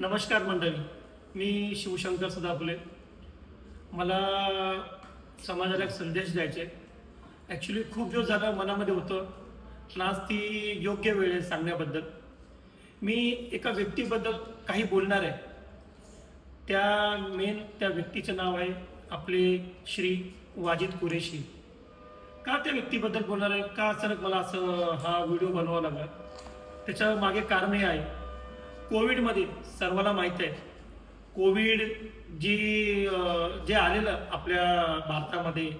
नमस्कार मंडळी मी शिवशंकर सदाफुले. मला समाजाला एक संदेश द्यायचे. ॲक्च्युली खूप दिवस झालं मनामध्ये होतं नाच ती योग्य वेळ आहे सांगण्याबद्दल. मी एका व्यक्तीबद्दल काही बोलणार आहे. त्या मेन त्या व्यक्तीचं नाव आहे आपले श्री वाजिद कुरेशी. का त्या व्यक्तीबद्दल बोलणार आहे? का अचानक मला असं हा व्हिडिओ बनवावा लागला? त्याच्यामागे कारणही आहे. कोविडमध्ये सर्वांना माहीत आहे. कोविड जी जे आलेलं आपल्या भारतामध्ये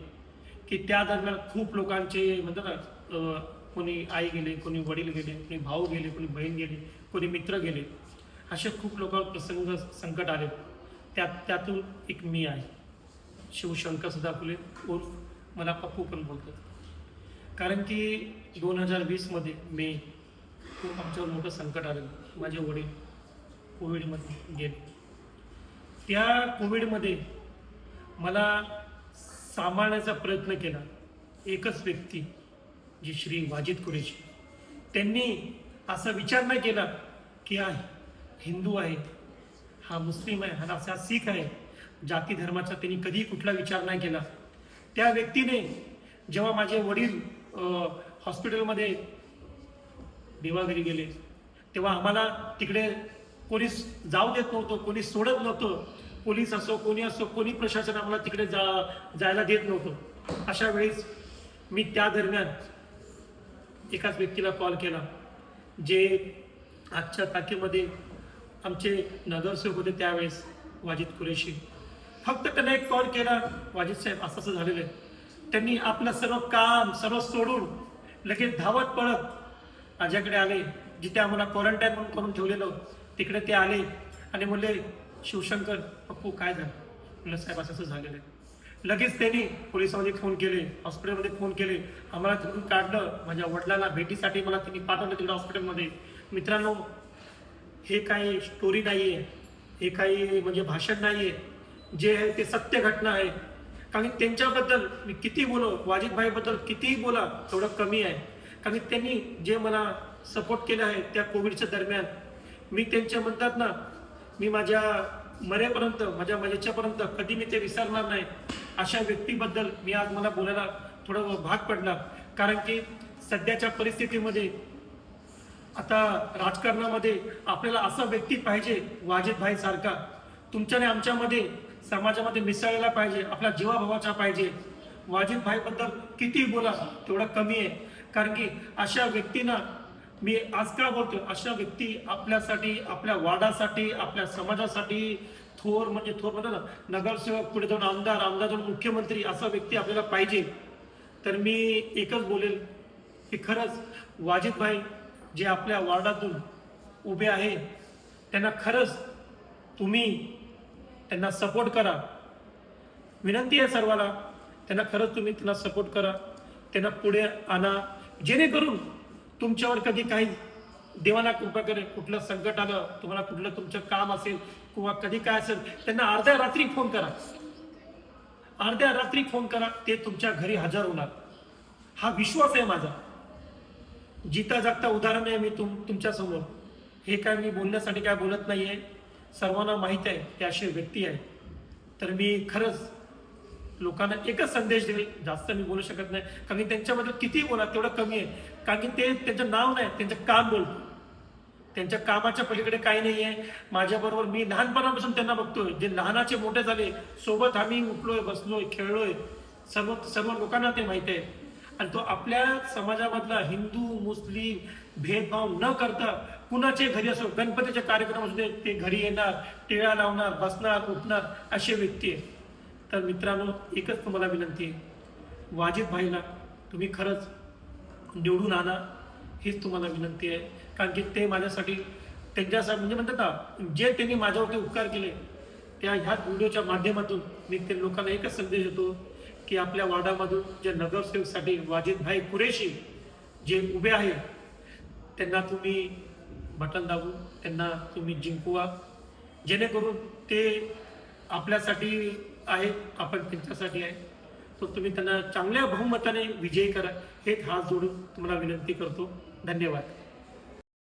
की त्या दरम्यान खूप लोकांचे म्हणतात ना कोणी आई गेले कोणी वडील गेले कोणी भाऊ गेले कोणी बहीण गेली कोणी मित्र गेले असे खूप लोकांवर प्रसंग संकट आले. त्यात त्यातून एक मी आहे. शिवशंकर सदाफुले उर्फ मला पप्पू पण बोलतात. कारण की दोन हजार वीसमध्ये मे खूप आमच्यावर मोठं संकट आलं. माझे वडील कोविडमध्ये गेले. त्या कोविडमध्ये मला सांभाळण्याचा प्रयत्न केला एकच व्यक्ती जी श्री वाजिद कुरेशी. त्यांनी असा विचार नाही केला की हा हिंदू आहे हा मुस्लिम आहे हा असा सिख आहे जाती धर्माचा त्यांनी कधीही कुठला विचार नाही केला. त्या व्यक्तीने जेव्हा माझे वडील हॉस्पिटलमध्ये देवाघरी गेले तेव्हा आम्हाला तिकडे कोणी जाऊ देत नव्हतं कोणी सोडत नव्हतं. पोलीस असो कोणी असो कोणी प्रशासन आम्हाला तिकडे जा जायला देत नव्हतं. अशा वेळेस मी त्या दरम्यान एकाच व्यक्तीला कॉल केला जे आजच्या तारखेमध्ये आमचे नगरसेवक होते त्यावेळेस वाजिद कुरेशी. फक्त त्यांना एक कॉल केला वाजिद साहेब असं असं झालेलं आहे. त्यांनी आपलं सर्व काम सर्व सोडून लगेच धावत पळत माझ्याकडे आले जिथे आम्हाला क्वारंटाईन म्हणून करून ठेवलेलं. तिकडे ते आले आणि म्हणले शिवशंकर पप्पू काय झालं? म्हणलं साहेब असं असं झालेलं आहे. लगेच त्यांनी पोलिसांमध्ये फोन केले हॉस्पिटलमध्ये फोन केले. आम्हाला तिकडून काढलं. माझ्या वडिलांना भेटीसाठी मला त्यांनी पाठवलं तिकडे हॉस्पिटलमध्ये. मित्रांनो हे काही स्टोरी नाही आहे हे काही म्हणजे भाषण नाही आहे जे आहे ते सत्य घटना आहे. कारण त्यांच्याबद्दल मी किती बोलो वाजिदभाईबद्दल कितीही बोला तेवढं कमी आहे. कारण त्यांनी जे मला सपोर्ट केलं आहे त्या कोविडच्या दरम्यान मी त्यांच्या म्हणतात ना मी माझ्या मरेपर्यंत माझ्या मजेच्यापर्यंत कधी मी ते विसरणार नाही. अशा व्यक्तीबद्दल मी आज मला बोलायला थोडं भाग पडला. कारण की सध्याच्या परिस्थितीमध्ये आता राजकारणामध्ये आपल्याला असा व्यक्ती पाहिजे वाजिद भाई सारखा. तुमच्याने आमच्यामध्ये समाजामध्ये मिसळलेला पाहिजे आपला जीवाभावाचा पाहिजे. वाजिद भाईबद्दल किती बोला तेवढं कमी आहे. कारण की अशा व्यक्तींना मी आज काय बोलतो अशा व्यक्ती आपल्यासाठी आपल्या वाडासाठी आपल्या समाजासाठी थोर म्हणजे थोर म्हणतात ना नगरसेवक पुढे जाऊन आमदार आमदार जाऊन मुख्यमंत्री असा व्यक्ती आपल्याला पाहिजे. तर मी एकच बोलेल की खरंच वाजिद भाई जे आपल्या वार्डातून उभे आहे त्यांना खरंच तुम्ही त्यांना सपोर्ट करा. विनंती आहे सर्वाला त्यांना खरंच तुम्ही त्यांना सपोर्ट करा. त्यांना पुढे आणा. जेणेकरून तुमच्यावर कधी काही देवाला कृपा करेल कुठलं संकट आलं तुम्हाला कुठलं तुमचं काम असेल किंवा कधी काय असेल त्यांना अर्ध्या रात्री फोन करा. अर्ध्या रात्री फोन करा ते तुमच्या घरी हजर होणार. हा विश्वास आहे माझा. जिता जागता उदाहरण आहे मी तुम तुमच्यासमोर हे काय मी बोलण्यासाठी काय बोलत नाहीये. सर्वांना माहीत आहे ते असे व्यक्ती आहे तर मी खरंच लोकांना एकच संदेश देईल जास्त मी बोलू शकत नाही. कारण की त्यांच्याबद्दल किती बोला तेवढं कमी आहे. कारण की ते त्यांचं नाव नाही त्यांचं काम बोलतो. त्यांच्या कामाच्या पलीकडे काही नाही आहे माझ्याबरोबर मी लहानपणापासून त्यांना बघतोय. जे लहानाचे मोठे झाले सोबत आम्ही उठलोय बसलोय खेळलोय. सर्व सर्व लोकांना ते माहिती आहे. आणि तो आपल्या समाजामधला हिंदू मुस्लिम भेदभाव न करता कुणाचे घरी असो गणपतीचे कार्यक्रम असू दे ते घरी येणार टिळा लावणार बसणार उठणार असे व्यक्ती आहे. तर मित्रांनो एकच तुम्हाला विनंती आहे. वाजिद भाईला तुम्ही खरंच निवडून आणा हीच तुम्हाला विनंती आहे. कारण की ते माझ्यासाठी त्यांच्यासाठी म्हणजे म्हणतात ना जे त्यांनी माझ्यावरती उपकार केले त्या ह्या व्हिडिओच्या माध्यमातून मी ते लोकांना एकच संदेश देतो की आपल्या वार्डामधून जे नगरसेवकसाठी वाजिद भाई कुरेशी जे उभे आहे त्यांना तुम्ही बटन दाबून त्यांना तुम्ही जिंकवा. जेणेकरून ते आपल्यासाठी आहेत आपण त्यांच्यासाठी आहे. तो तुम्ही त्यांना चांगल्या बहुमताने विजयी करा. हेच हात जोडून तुम्हाला विनंती करतो. धन्यवाद.